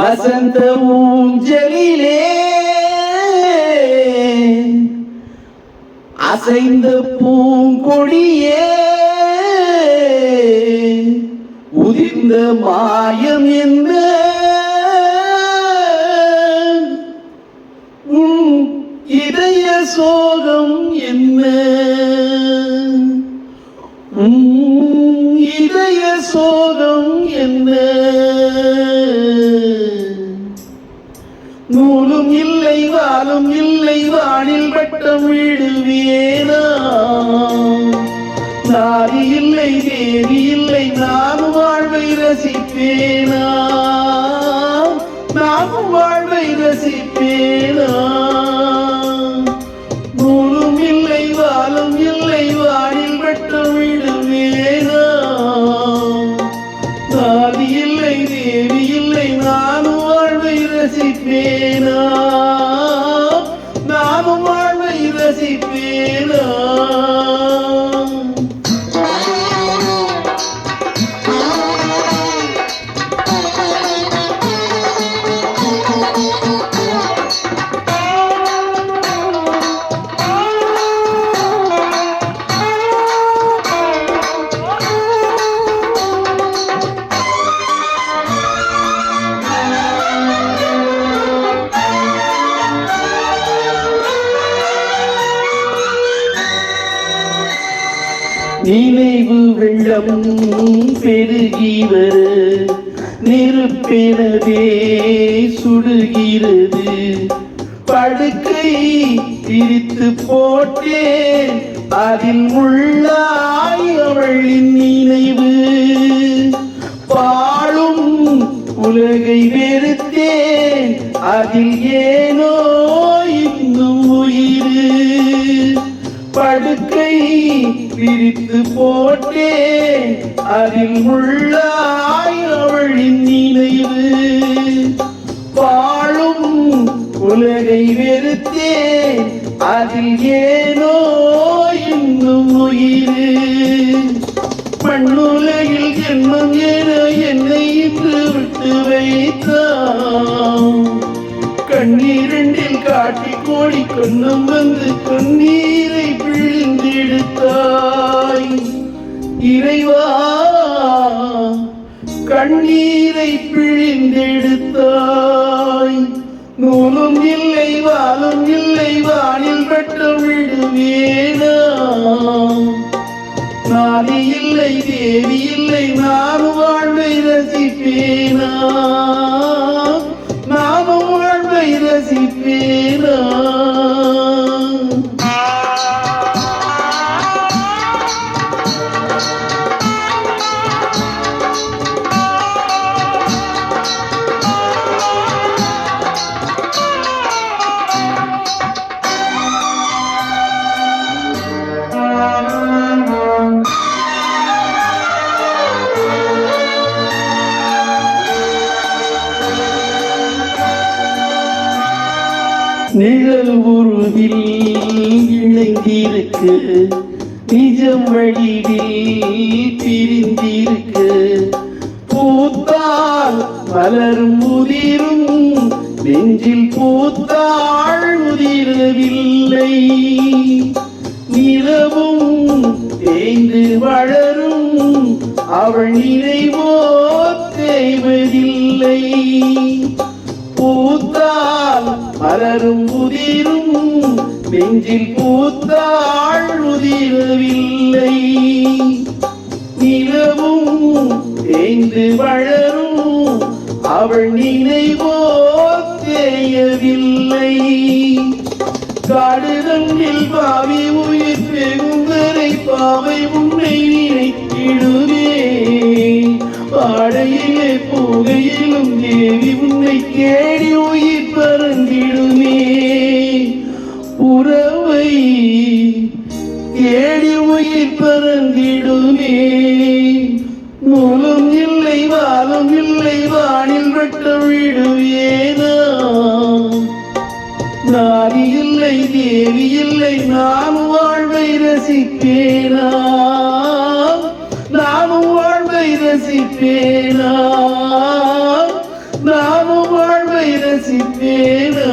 வசந்தமும் ஜலிலே அசைந்த பூங்கொடியே உதிர்ந்த மாயம் என்ன? உன் இதய சோகம் என்ன? நூலும் இல்லை வாலும் இல்லை வானில் பட்டம் விடுவேனா நாரி இல்லை தேவி இல்லை நானும் வாழ்வை ரசிப்பேனா? நானும் வாழ்வை ரசிப்பேன்? ரசிப்பேனா நினைவு வெள்ளம் பெருகி வர நெருப்பெனவே சுடுகிறது. படுக்கை பிரித்து போட்டேன் அதில் உள்ளாய் அவளின் நினைவு. பாழும் உலகை வெறுத்தேன் அதில் ஏனோ பிரித்து போட்டே அதில் உள்ள அவளின் நினைவு. வாழும் உலகை வெறுத்தே அதில் ஏனோ இன்னும் உயிர். மண்ணுலகில் ஜென்மம் என என்னை இன்று விட்டு வைத்தான். கண்ணீரண்டில் காட்டி கோடி கொன்னம் வந்து கண்ணீரை பிழிந்தெடுத்தாய் இறைவா கண்ணீரை பிழிந்தெடுத்தாய். நூலும் இல்லை வாலும் இல்லை வானில் வட்டம் விடுவேனா. நாதி இல்லை தேவி இல்லை நானும் வாழ்வை ரசிப்பேனா. நானும் வாழ்வை ரசிப்பேனா. நிழல் உருவில் இணைந்திருக்கு. நிஜம் வடிவில் பிரிந்திருக்கு. பூத்தால் மலரும் முதிரும் நெஞ்சில் பூத்தாள் முதிரவில்லை நிலவும் தேய்ந்து வளரும். அவள் நினைவோ தேய்வதில்லை. பூத்தால் மலரும் உதிரும் நெஞ்சில் பூத்தாள் உதிரவில்லை. நிலவும் தேய்ந்து வளரும் அவள் நினைவோ தேயவில்லை. காடுதங்கில் பாவி உயிர் பெருந்தரை பாவை உன்னை நினைத்திடுவே. ஏடி உயிர் பறந்திடுமே. நூலும் இல்லை வாலம் இல்லை வானில் வெட்ட விடுவேனா நாரி இல்லை தேவி இல்லை நான் வாழ்வை ரசிப்பேனா நானும் வாழ்வை ரசிப்பேனா நானும் வாழ்வை ரசிப்பேனா